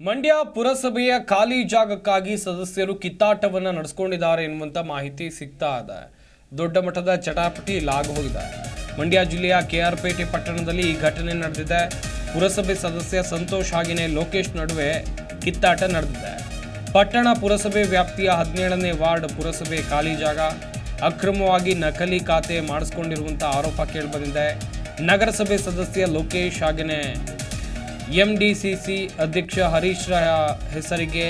ಮಂಡ್ಯ ಪುರಸಭೆಯ ಖಾಲಿ ಜಾಗಕ್ಕಾಗಿ ಸದಸ್ಯರು ಕಿತ್ತಾಟವನ್ನು ನಡೆಸ್ಕೊಂಡಿದ್ದಾರೆ ಎನ್ನುವಂಥ ಮಾಹಿತಿ ಸಿಗ್ತಾ ಇದೆ. ದೊಡ್ಡ ಮಟ್ಟದ ಚಟಾಪಟಿ ಲಾಗೋಗಿದೆ ಮಂಡ್ಯ ಜಿಲ್ಲೆಯ ಕೆಆರ್ಪೇಟೆ ಪಟ್ಟಣದಲ್ಲಿ ಈ ಘಟನೆ ನಡೆದಿದೆ. ಪುರಸಭೆ ಸದಸ್ಯ ಸಂತೋಷ್ ಹಾಗೆಯೇ ಲೋಕೇಶ್ ನಡುವೆ ಕಿತ್ತಾಟ ನಡೆದಿದೆ. ಪಟ್ಟಣ ಪುರಸಭೆ ವ್ಯಾಪ್ತಿಯ ಹದಿನೇಳನೇ ವಾರ್ಡ್ ಪುರಸಭೆ ಖಾಲಿ ಜಾಗ. ಅಕ್ರಮವಾಗಿ ನಕಲಿ ಖಾತೆ ಮಾಡಿಸ್ಕೊಂಡಿರುವಂಥ ಆರೋಪ ಕೇಳಿಬಂದಿದೆ ನಗರಸಭೆ ಸದಸ್ಯ ಲೋಕೇಶ್ ಹಾಗೆಯೇ ಎಂಡಿಸಿಸಿ ಅಧ್ಯಕ್ಷ ಹರೀಶ್ ರಾಯ ಹೆಸರಿಗೆ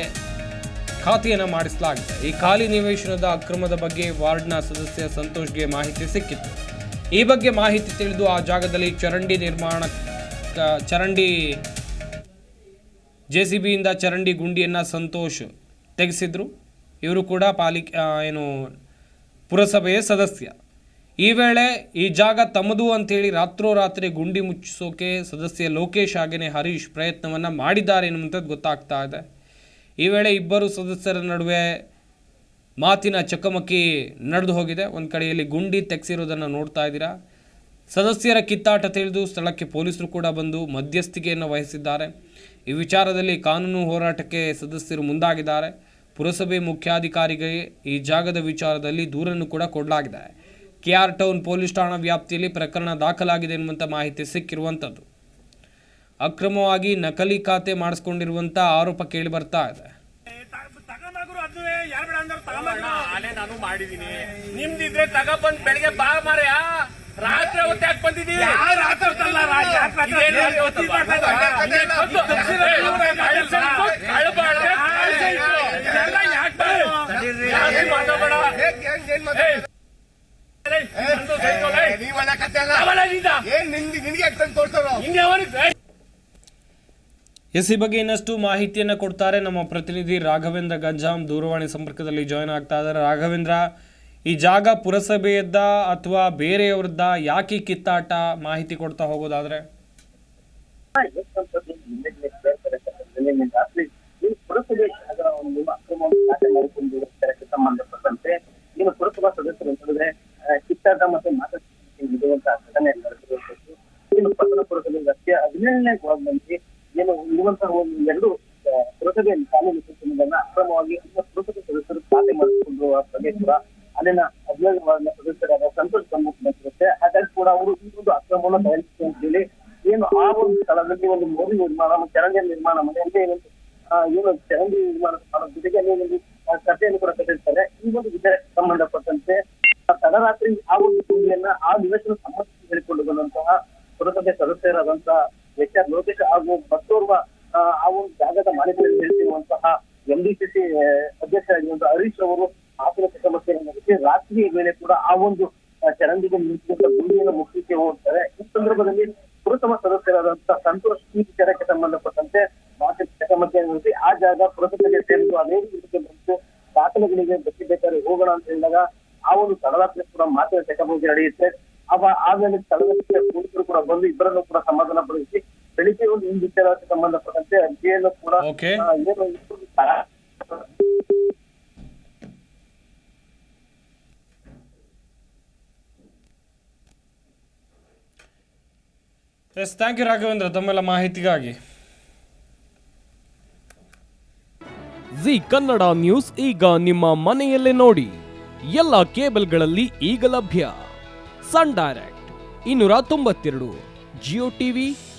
ಖಾತೆಯನ್ನು ಮಾಡಿಸಲಾಗಿದೆ. ಈ ಖಾಲಿ ನಿವೇಶನದ ಅಕ್ರಮದ ಬಗ್ಗೆ ವಾರ್ಡ್ನ ಸದಸ್ಯ ಸಂತೋಷ್ಗೆ ಮಾಹಿತಿ ಸಿಕ್ಕಿತ್ತು. ಈ ಬಗ್ಗೆ ಮಾಹಿತಿ ತಿಳಿದು ಆ ಜಾಗದಲ್ಲಿ ಚರಂಡಿ ನಿರ್ಮಾಣ ಚರಂಡಿ, ಜೆ ಸಿ ಬಿಯಿಂದ ಚರಂಡಿ ಗುಂಡಿಯನ್ನು ಸಂತೋಷ್ ತೆಗೆಸಿದ್ರು. ಇವರು ಕೂಡ ಪಾಲಿಕೆ ಏನು ಪುರಸಭೆಯ ಸದಸ್ಯ. ಈ ವೇಳೆ ಈ ಜಾಗ ತಮ್ಮದು ಅಂತೇಳಿ ರಾತ್ರೋರಾತ್ರಿ ಗುಂಡಿ ಮುಚ್ಚಿಸೋಕೆ ಸದಸ್ಯ ಲೋಕೇಶ್ ಹಾಗೆಯೇ ಹರೀಶ್ ಪ್ರಯತ್ನವನ್ನು ಮಾಡಿದ್ದಾರೆ ಎನ್ನುವಂಥದ್ದು ಗೊತ್ತಾಗ್ತಾ ಇದೆ. ಈ ವೇಳೆ ಇಬ್ಬರು ಸದಸ್ಯರ ನಡುವೆ ಮಾತಿನ ಚಕಮಕಿ ನಡೆದು ಹೋಗಿದೆ. ಒಂದು ಕಡೆಯಲ್ಲಿ ಗುಂಡಿ ತೆಗೆಸಿರೋದನ್ನು ನೋಡ್ತಾ ಇದ್ದೀರಾ? ಸದಸ್ಯರ ಕಿತ್ತಾಟ ತಿಳಿದು ಸ್ಥಳಕ್ಕೆ ಪೊಲೀಸರು ಕೂಡ ಬಂದು ಮಧ್ಯಸ್ಥಿಕೆಯನ್ನು ವಹಿಸಿದ್ದಾರೆ. ಈ ವಿಚಾರದಲ್ಲಿ ಕಾನೂನು ಹೋರಾಟಕ್ಕೆ ಸದಸ್ಯರು ಮುಂದಾಗಿದ್ದಾರೆ. ಪುರಸಭೆ ಮುಖ್ಯಾಧಿಕಾರಿಗೆ ಈ ಜಾಗದ ವಿಚಾರದಲ್ಲಿ ದೂರನ್ನು ಕೂಡ ಕೊಡಲಾಗಿದೆ. ಕೆಆರ್ ಟೌನ್ ಪೊಲೀಸ್ ಠಾಣಾ ವ್ಯಾಪ್ತಿಯಲ್ಲಿ ಪ್ರಕರಣ ದಾಖಲಾಗಿದೆ ಎನ್ನುವಂಥ ಮಾಹಿತಿ ಸಿಕ್ಕಿರುವಂಥದ್ದು ಅಕ್ರಮವಾಗಿ ನಕಲಿ ಖಾತೆ ಮಾಡಿಸ್ಕೊಂಡಿರುವಂಥ ಆರೋಪ ಕೇಳಿ ಬರ್ತಾ ಇದೆ. ನಾನು ಮಾಡಿದೀನಿ. ನಿಮ್ದಿದ್ರೆ ಬೆಳಿಗ್ಗೆ ಬಾ ಮಾರ್ಯ ರಾತ್ರಿ ಹೊತ್ತೆ ಯಾಕೆ ಬಂದಿದ್ದೀವಿ ಎಸ್ ಈ ಬಗ್ಗೆ ಇನ್ನಷ್ಟು ಮಾಹಿತಿಯನ್ನು ಕೊಡ್ತಾರೆ ನಮ್ಮ ಪ್ರತಿನಿಧಿ ರಾಘವೇಂದ್ರ ಗಂಜಾಂ ದೂರವಾಣಿ ಸಂಪರ್ಕದಲ್ಲಿ ಜಾಯ್ನ್ ಆಗ್ತಾ ಇದ್ದಾರೆ. ರಾಘವೇಂದ್ರ ಈ ಜಾಗ ಪುರಸಭೆಯದ್ದ ಅಥವಾ ಬೇರೆಯವ್ರದ್ದ ಯಾಕೆ ಕಿತ್ತಾಟ ಮಾಹಿತಿ ಕೊಡ್ತಾ ಹೋಗೋದಾದ್ರೆ? ಪುರಸಭೆ ಸಂಬಂಧಪಟ್ಟಂತೆ ಏನು ಪುರಸಭಾ ಸದಸ್ಯರು ಕಿತ್ತಾಟ ಮತ್ತೆ ಮಾತಾಡಿ ಇರುವಂತಹ ಘಟನೆ ನಡೆದಿರುವಂತದ್ದು ಏನು ಪಟ್ಟಣ ಪುರಸಭೆ ವ್ಯಾಪ್ತಿಯ ಹದಿನೇಳನೇ ವಾರ್ಡ್ನಲ್ಲಿ ಏನು ಇರುವಂತಹ ಒಂದು ಎರಡು ಪುರಸಭೆಯಲ್ಲಿ ಪುರಸಭೆ ಕಾನೂನು ಸೂಚನೆಗಳನ್ನ ಅಕ್ರಮವಾಗಿ ಪುರಸಭೆ ಸದಸ್ಯರು ಖಾತೆ ಮಾಡಿಕೊಂಡಿರುವ ಬಗ್ಗೆ ಕೂಡ ಅಲ್ಲಿನ ಹದಿನೇಳು ವಾರ್ಡ್ನ ಸದಸ್ಯರಾದ ಸಂತೋಷ್ ಗಮನಕ್ಕೆ ಬಂದಿರುತ್ತೆ. ಹಾಗಾಗಿ ಕೂಡ ಅವರು ಈ ಒಂದು ಅಕ್ರಮವನ್ನು ತಯಾರಿಸಿ ಅಂತ ಹೇಳಿ ಏನು ಆ ಒಂದು ಸ್ಥಳದಲ್ಲಿ ಒಂದು ಮೋದಿ ನಿರ್ಮಾಣ ಚರಂಡಿ ನಿರ್ಮಾಣ ಮನೆಯಲ್ಲಿ ಏನಂತ ಆ, ಏನು ಚರಂಡಿ ನಿರ್ಮಾಣ ಮಾಡೋ ಜೊತೆಗೆ ಅಲ್ಲಿ ಒಂದು ಕಥೆಯನ್ನು ಕೂಡ ಕಟ್ಟಿರ್ತಾರೆ. ಈ ಒಂದು ವಿಚಾರಕ್ಕೆ ಸಂಬಂಧಪಟ್ಟಂತೆ ಆ ತಡರಾತ್ರಿ ಆ ಒಂದು ಭೂಮಿಯನ್ನ ಆ ನಿವೇಶನ ಸಂಬಂಧಿಸಿ ಹೇಳಿಕೊಂಡು ಬಂದಂತಹ ಪುರಸಭೆ ಸದಸ್ಯರಾದಂತಹ ಆರ್ ಲೋಕೇಶ್ ಹಾಗೂ ಮತ್ತೋರ್ವ ಆ, ಒಂದು ಜಾಗದ ಮಾಲೀಕರು ಹೇಳ್ತಿರುವಂತಹ ಅಧ್ಯಕ್ಷ ಅಧ್ಯಕ್ಷರಾಗಿರುವಂತಹ ಹರೀಶ್ ಅವರು ಚಕಮಕಿಯನ್ನು ನಡೆಸಿ ರಾತ್ರಿ ವೇಳೆ ಕೂಡ ಆ ಒಂದು ಚರಂಡಿಗೆ ನಿಂತಿದ್ದ ಗುಂಡಿಯನ್ನು ಮುಚ್ಚಲಿಕ್ಕೆ ಹೋಗ್ತಾರೆ. ಈ ಸಂದರ್ಭದಲ್ಲಿ ಪುರಸಭಾ ಸದಸ್ಯರಾದಂತಹ ಸಂತೋಷ್ ಈ ವಿಚಾರಕ್ಕೆ ಸಂಬಂಧಪಟ್ಟಂತೆ ಮಾತಿನ ಚಕಮಕಿಯನ್ನು ನಡೆಸಿ ಆ ಜಾಗ ಪುರಸಭೆಗೆ ಸೇರಿದ್ದು ಅನೇಕ ರೀತಿಗೆ ಬಂತು ದಾಖಲೆಗಳಿಗೆ ಬೇಕಾದ್ರೆ ಹೋಗೋಣ ಅಂತ ಹೇಳಿದಾಗ ಆ ಒಂದು ತಡರಾತ್ರಿ ಕೂಡ ಮಾತಿನ ಚಕಮಕಿ ನಡೆಯುತ್ತೆ. ಅವ ಆಮೇಲೆ ಸ್ಥಳದಲ್ಲಿ ಪೊಲೀಸರು ಕೂಡ ಬಂದು ಇಬ್ಬರನ್ನು ಕೂಡ ಸಮಾಧಾನ ಪಡಿಸಿ ಬೆಳಿಗ್ಗೆ ಒಂದು ಈ ವಿಚಾರಕ್ಕೆ ಸಂಬಂಧಪಟ್ಟಂತೆ ಅರ್ಜಿಯನ್ನು ಕೂಡ. ಏನು ಎಸ್ ಥ್ಯಾಂಕ್ ಯು ರಾಘವೇಂದ್ರ ತಮ್ಮೆಲ್ಲ ಮಾಹಿತಿಗಾಗಿ. ಜಿ ಕನ್ನಡ ನ್ಯೂಸ್ ಈಗ ನಿಮ್ಮ ಮನೆಯಲ್ಲೇ ನೋಡಿ. ಎಲ್ಲ ಕೇಬಲ್ಗಳಲ್ಲಿ ಈಗ ಲಭ್ಯ. ಸನ್ ಡೈರೆಕ್ಟ್ ಇನ್ನೂರ ತೊಂಬತ್ತೆರಡು ಜಿಯೋ ಟಿವಿ